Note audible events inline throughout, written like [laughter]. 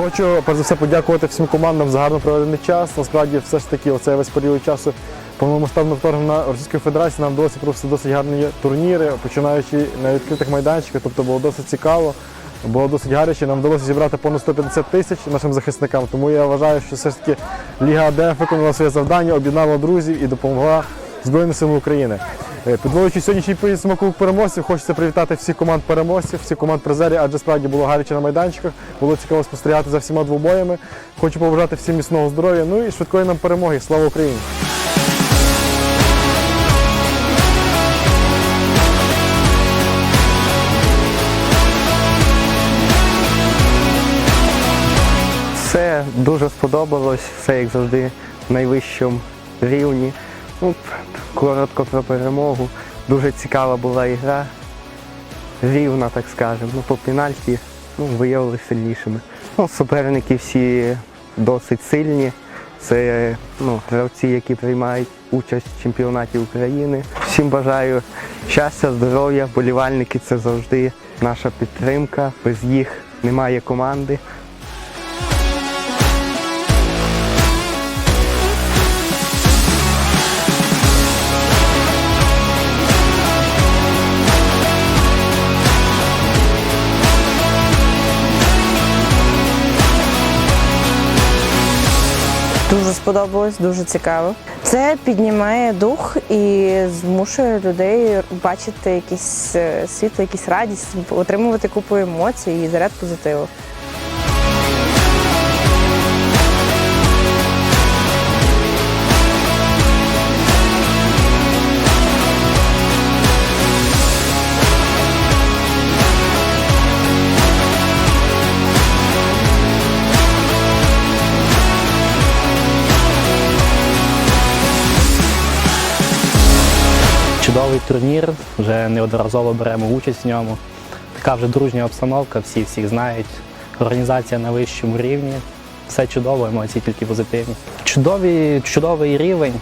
Хочу перш за все подякувати всім командам за гарно проведений час. Насправді, все ж таки, оцей весь період часу повномасштабного вторгнення Російської Федерації нам вдалося провести досить гарні турніри, починаючи на відкритих майданчиках. Тобто було досить цікаво, було досить гаряче. Нам вдалося зібрати понад 150 тисяч нашим захисникам. Тому я вважаю, що все ж таки Ліга АДФ виконала своє завдання, об'єднала друзів і допомогла Збройним силам України. Е, Підводячи сьогоднішній підсумок Кубок переможців, хочеться привітати всіх команд переможців, всіх команд призерів, адже справді було гаряче на майданчиках, було цікаво спостерігати за всіма двобоями. Хочу побажати всім міцного здоров'я, ну і швидкої нам перемоги. Слава Україні! Все дуже сподобалось, все як завжди в найвищому рівні. Ну, коротко про перемогу. Дуже цікава була ігра. Рівна, так скажемо. Ну, по пенальті ну, виявилися сильнішими. Ну, суперники всі досить сильні. Це ну, гравці, які приймають участь в чемпіонаті України. Всім бажаю щастя, здоров'я, болівальники це завжди наша підтримка. Без їх немає команди. Дуже сподобалось, дуже цікаво. Це піднімає дух і змушує людей бачити якісь е, світло, якісь радість, отримувати купу емоцій і заряд позитиву. Чудовий турнір, вже неодноразово беремо участь в ньому. Така вже дружня обстановка, всі всіх знають. Організація на вищому рівні. Все чудово, емоції тільки позитивні. Чудовий, чудовий рівень.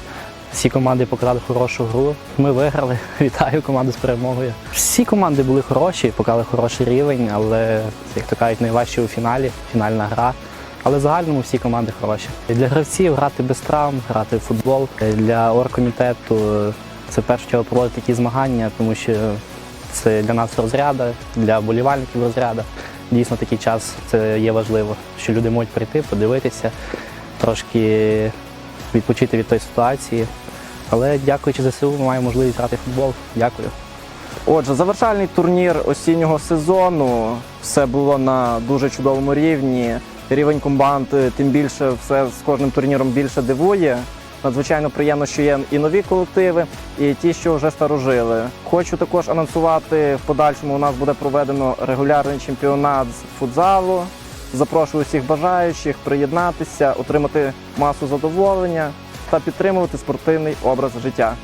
Всі команди показали хорошу гру. Ми виграли. [laughs] Вітаю команду з перемогою. Всі команди були хороші, показали хороший рівень, але, як то кажуть, найважче у фіналі, фінальна гра. Але в загальному всі команди хороші. Для гравців грати без травм, грати в футбол. Для оргкомітету це в першу чергу проводити такі змагання, тому що це для нас розряда, для болівальників розряда. Дійсно, такий час це є важливо, що люди можуть прийти, подивитися, трошки відпочити від тої ситуації. Але дякуючи ЗСУ, ми маємо можливість грати футбол. Дякую. Отже, завершальний турнір осіннього сезону. Все було на дуже чудовому рівні. Рівень команд, е, тим більше все з кожним турніром більше дивує. Надзвичайно приємно, що є і нові колективи, і ті, що вже старожили. Хочу також анонсувати в подальшому. У нас буде проведено регулярний чемпіонат з футзалу. Запрошую всіх бажаючих приєднатися, отримати масу задоволення та підтримувати спортивний образ життя.